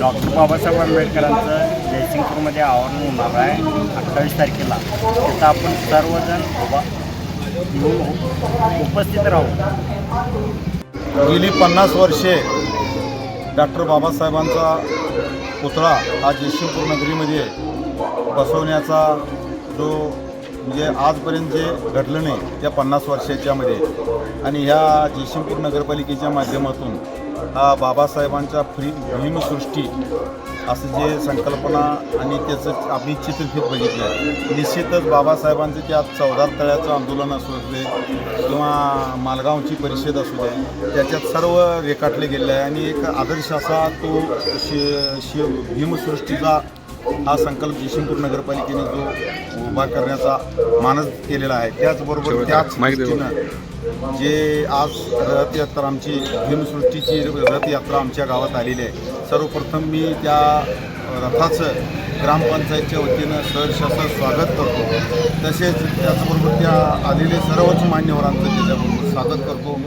Doctor Babasaheb आंबेडकरांचं जयसिंगपूरमध्ये आव्हान होणार आहे अठ्ठावीस तारखेला. त्याचा आपण सर्वजण उभा येऊन उपस्थित राहू. गेली पन्नास वर्षे डॉक्टर बाबासाहेबांचा पुतळा हा जयसिंगपूर नगरीमध्ये बसवण्याचा जो म्हणजे आजपर्यंत जे घडलं नाही त्या पन्नास वर्षाच्यामध्ये. आणि ह्या जयसिंगपूर नगरपालिकेच्या माध्यमातून हा बाबासाहेबांच्या फ्री भीमसृष्टी असं जे संकल्पना आणि त्याचं आम्ही चित्रफित बघितलं आहे निश्चितच बाबासाहेबांचं त्यात चौदार तळ्याचं आंदोलन असू दे किंवा मालगावची परिषद असू दे त्याच्यात सर्व रेखाटले गेले आहे. आणि एक आदर्श असा तो शि शिव भीमसृष्टीचा हा संकल्प जयसिंगपूर नगरपालिकेने जो उभा करण्याचा मानस केलेला आहे. त्याचबरोबर त्याच दृष्टीनं जे आज रथयात्रा आमची भीमसृष्टीची रथयात्रा आमच्या गावात आलेली आहे. सर्वप्रथम मी त्या रथाचं ग्रामपंचायतच्या वतीनं सहर्ष असं स्वागत करतो. तसेच त्याचबरोबर त्या आलेले सर्वच मान्यवरांचं त्याच्याबरोबर स्वागत करतो.